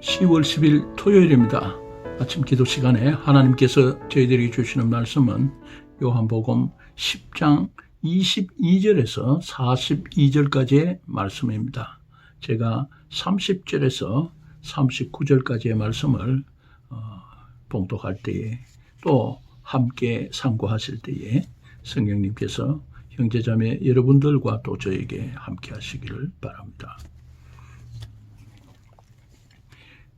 10월 10일 토요일입니다. 아침 기도 시간에 하나님께서 저희들에게 주시는 말씀은 요한복음 10장 22절에서 42절까지의 말씀입니다. 제가 30절에서 39절까지의 말씀을 어, 봉독할 때에 또 함께 상고하실 때에 성령님께서 형제자매 여러분들과 또 저에게 함께 하시기를 바랍니다.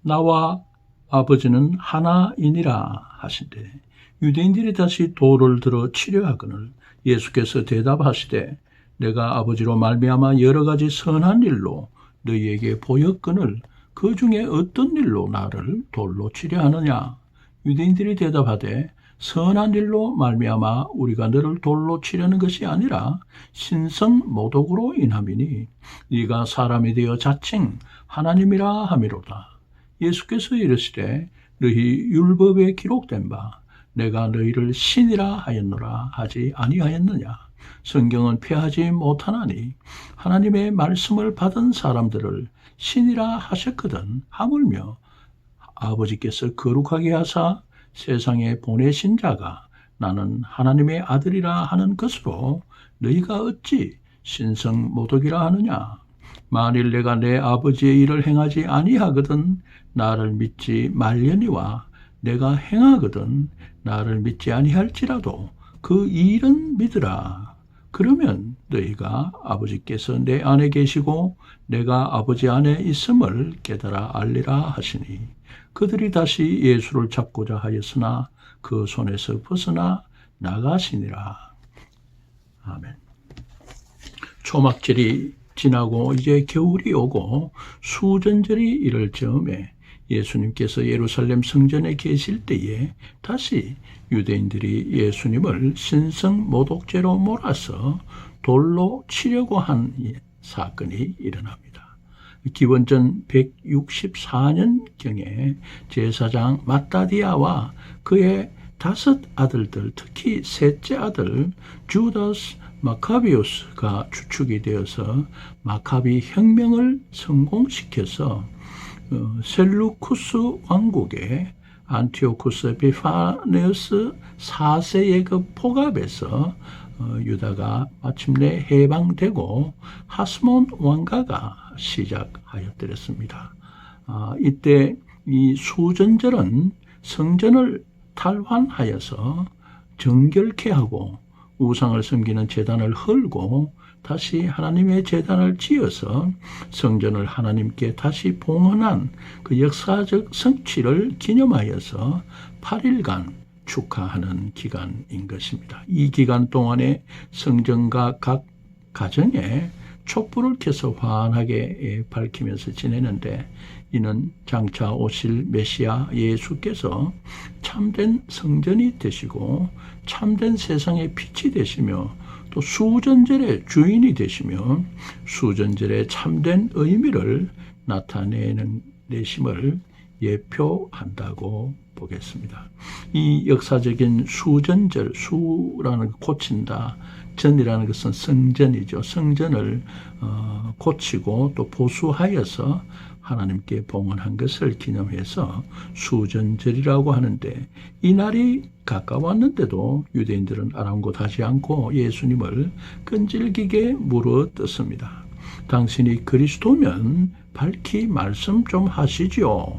나와 아버지는 하나이니라 하신대. 유대인들이 다시 돌을 들어 치려하거늘 예수께서 대답하시되 내가 아버지로 말미암아 여러 가지 선한 일로 너희에게 보였거늘 그 중에 어떤 일로 나를 돌로 치려하느냐? 유대인들이 대답하되 선한 일로 말미암아 우리가 너를 돌로 치려는 것이 아니라 신성 모독으로 인함이니 네가 사람이 되어 자칭 하나님이라 함이로다 예수께서 이르시되 너희 율법에 기록된 바 내가 너희를 신이라 하였노라 하지 아니하였느냐? 성경은 피하지 못하나니 하나님의 말씀을 받은 사람들을 신이라 하셨거든 하물며 아버지께서 거룩하게 하사 세상에 보내신 자가 나는 하나님의 아들이라 하는 것으로 너희가 어찌 신성 모독이라 하느냐 만일 내가 내 아버지의 일을 행하지 아니하거든 나를 믿지 말려니와 내가 행하거든 나를 믿지 아니할지라도 그 일은 믿으라. 그러면 너희가 아버지께서 내 안에 계시고 내가 아버지 안에 있음을 깨달아 알리라 하시니 그들이 다시 예수를 잡고자 하였으나 그 손에서 벗어나 나가시니라. 아멘. 초막절이 지나고 이제 겨울이 오고 수전절이 이를 즈음에 예수님께서 예루살렘 성전에 계실 때에 다시 유대인들이 예수님을 신성 모독죄로 몰아서 돌로 치려고 한 사건이 일어납니다. 기원전 164년경에 제사장 마따디아와 그의 다섯 아들들, 특히 셋째 아들 주다스 마카비우스가 주축이 되어서 마카비 혁명을 성공시켜서 어, 셀루쿠스 왕국의 안티오쿠스 비파네우스 4세의 그 포갑에서 어, 유다가 마침내 해방되고 하스몬 왕가가 시작하였더랬습니다. 아, 이때 이 수전절은 성전을 탈환하여서 정결케 하고 우상을 섬기는 재단을 헐고 다시 하나님의 재단을 지어서 성전을 하나님께 다시 봉헌한 그 역사적 성취를 기념하여서 8일간 축하하는 기간인 것입니다. 이 기간 동안에 성전과 각 가정에 촛불을 켜서 환하게 밝히면서 지내는데 이는 장차 오실 메시아 예수께서 참된 성전이 되시고 참된 세상의 빛이 되시며 또 수전절의 주인이 되시며 수전절의 참된 의미를 나타내는 내심을 예표한다고 보겠습니다. 이 역사적인 수전절, 수라는 고친다, 전이라는 것은 성전이죠. 성전을 어, 고치고 또 보수하여서 하나님께 봉헌한 것을 기념해서 수전절이라고 하는데 이 날이 가까웠는데도 유대인들은 아랑곳하지 않고 예수님을 끈질기게 물어뜯습니다. 당신이 그리스도면 밝히 말씀 좀 하시지요.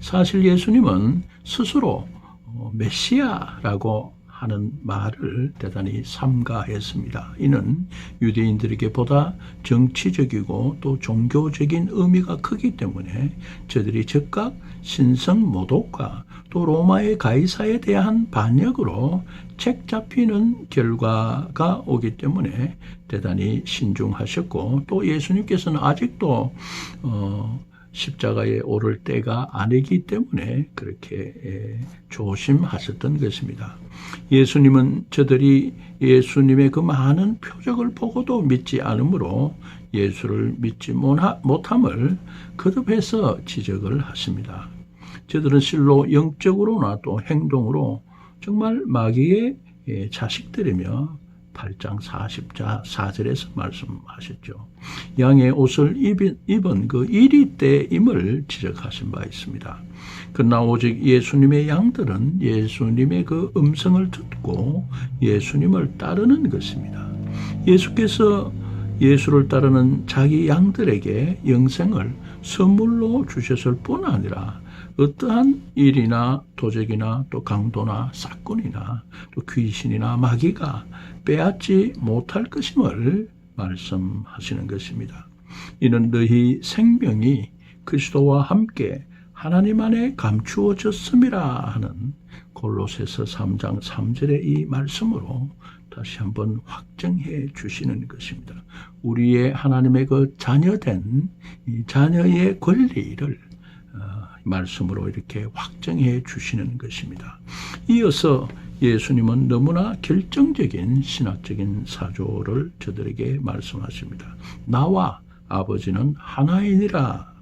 사실 예수님은 스스로 어, 메시아라고 하는 말을 대단히 삼가했습니다. 이는 유대인들에게 보다 정치적이고 또 종교적인 의미가 크기 때문에 저들이 즉각 신성 모독과 또 로마의 가이사에 대한 반역으로 책 잡히는 결과가 오기 때문에 대단히 신중하셨고 또 예수님께서는 아직도 어, 십자가에 오를 때가 아니기 때문에 그렇게 예, 조심하셨던 것입니다. 예수님은 저들이 예수님의 그 많은 표적을 보고도 믿지 않으므로 예수를 믿지 못함을 거듭해서 지적을 하십니다. 저들은 실로 영적으로나 또 행동으로 정말 마귀의 예, 자식들이며 8장 40자 4절에서 말씀하셨죠. 양의 옷을 입은, 입은 그 이리 때임을 지적하신 바 있습니다. 그러나 오직 예수님의 양들은 예수님의 그 음성을 듣고 예수님을 따르는 것입니다. 예수께서 예수를 따르는 자기 양들에게 영생을 선물로 주셨을 뿐 아니라 어떠한 일이나 도적이나 또 강도나 사건이나 또 귀신이나 마귀가 빼앗지 못할 것임을 말씀하시는 것입니다. 이는 너희 생명이 그리스도와 함께 하나님 안에 감추어졌음이라 하는 골로새서 3장 3절의 이 말씀으로 다시 한번 확정해 주시는 것입니다. 우리의 하나님의 그 자녀된 이 자녀의 권리를 어, 말씀으로 이렇게 확정해 주시는 것입니다. 이어서 예수님은 너무나 결정적인 신학적인 사조를 저들에게 말씀하십니다. 나와 아버지는 하나이니라.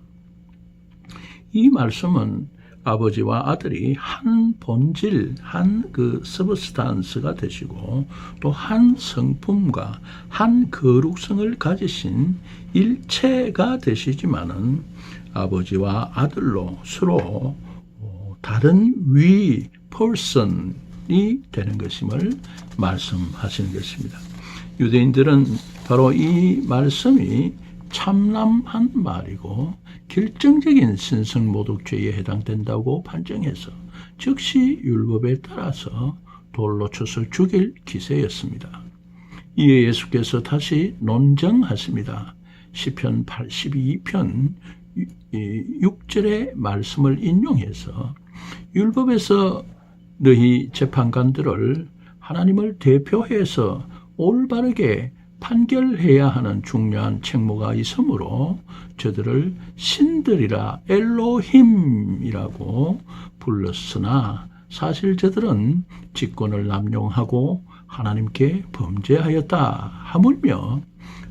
이 말씀은 아버지와 아들이 한 본질, 한 그 서브스탄스가 되시고 또 한 성품과 한 거룩성을 가지신 일체가 되시지만은 아버지와 아들로 서로 어, 다른 위 person 이 되는 것임을 말씀하시는 것입니다. 유대인들은 바로 이 말씀이 참남한 말이고 결정적인 신성모독죄에 해당된다고 판정해서 즉시 율법에 따라서 돌로 쳐서 죽일 기세였습니다. 이에 예수께서 다시 논정하십니다. 시편 82편 6절의 말씀을 인용해서 율법에서 너희 재판관들을 하나님을 대표해서 올바르게 판결해야 하는 중요한 책무가 있으므로 저들을 신들이라 엘로힘이라고 불렀으나 사실 저들은 직권을 남용하고 하나님께 범죄하였다 하물며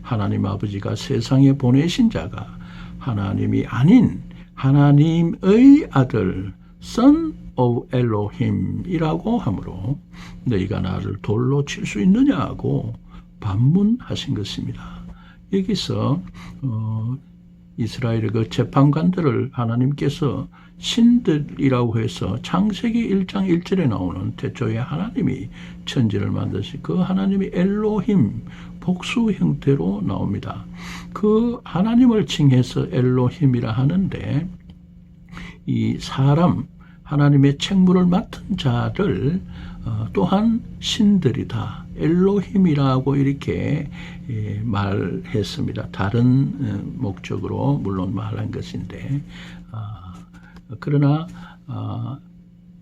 하나님 아버지가 세상에 보내신 자가 하나님이 아닌 하나님의 아들 Son of Elohim이라고 하므로 너희가 나를 돌로 칠 수 있느냐고 반문하신 것입니다. 여기서 어, 이스라엘의 그 재판관들을 하나님께서 신들이라고 해서 창세기 1장 1절에 나오는 태초에 하나님이 천지를 만드신 그 하나님이 엘로힘 복수 형태로 나옵니다. 그 하나님을 칭해서 엘로힘이라 하는데 이 사람 하나님의 책무를 맡은 자를 어, 또한 신들이 다. 엘로힘이라고 이렇게 예, 말했습니다. 다른 어, 목적으로 물론 말한 것인데 아, 그러나 아,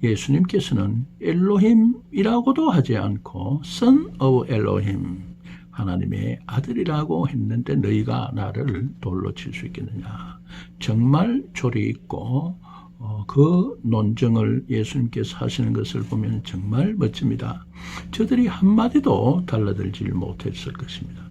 예수님께서는 엘로힘이라고도 하지 않고 Son of Elohim 하나님의 아들이라고 했는데 너희가 나를 돌로 칠 수 있겠느냐 정말 조리 있고 어, 그 논정을 예수님께서 하시는 것을 보면 정말 멋집니다. 저들이 한마디도 달라들지 못했을 것입니다.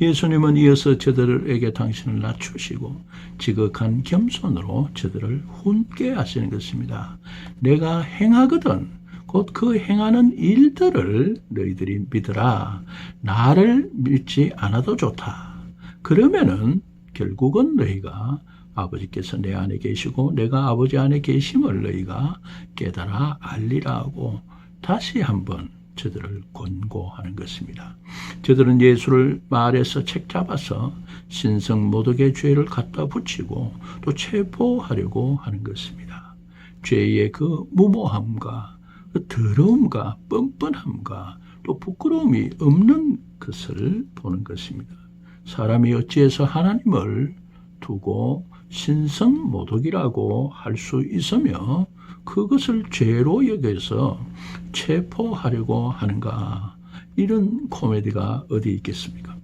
예수님은 이어서 저들에게 당신을 낮추시고 지극한 겸손으로 저들을 훈계 하시는 것입니다. 내가 행하거든 곧 그 행하는 일들을 너희들이 믿으라. 나를 믿지 않아도 좋다. 그러면은 결국은 너희가 아버지께서 내 안에 계시고 내가 아버지 안에 계심을 너희가 깨달아 알리라고 다시 한번 저들을 권고하는 것입니다. 저들은 예수를 말에서 책 잡아서 신성 모독의 죄를 갖다 붙이고 또 체포하려고 하는 것입니다. 죄의 그 무모함과 그 더러움과 뻔뻔함과 또 부끄러움이 없는 것을 보는 것입니다. 사람이 어찌해서 하나님을 두고 신성 모독이라고 할 수 있으며 그것을 죄로 여겨서 체포하려고 하는가 이런 코미디가 어디 있겠습니까?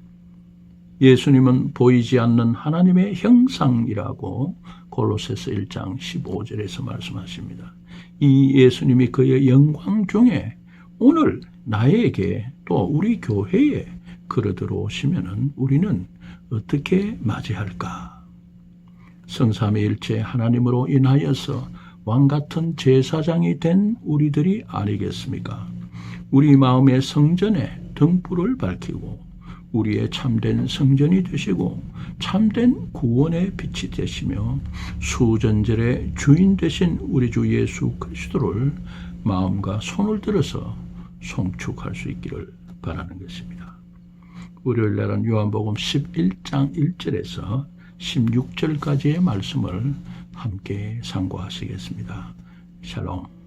예수님은 보이지 않는 하나님의 형상이라고 골로새서 1장 15절에서 말씀하십니다. 이 예수님이 그의 영광 중에 오늘 나에게 또 우리 교회에 걸어 들어오시면은 우리는 어떻게 맞이할까? 성삼위일체 하나님으로 인하여서 왕 같은 제사장이 된 우리들이 아니겠습니까? 우리 마음의 성전에 등불을 밝히고 우리의 참된 성전이 되시고 참된 구원의 빛이 되시며 수전절의 주인 되신 우리 주 예수 그리스도를 마음과 손을 들어서 송축할 수 있기를 바라는 것입니다. 월요일 날은 요한복음 11장 1절에서 16절까지의 말씀을 함께 상고하시겠습니다. 샬롬.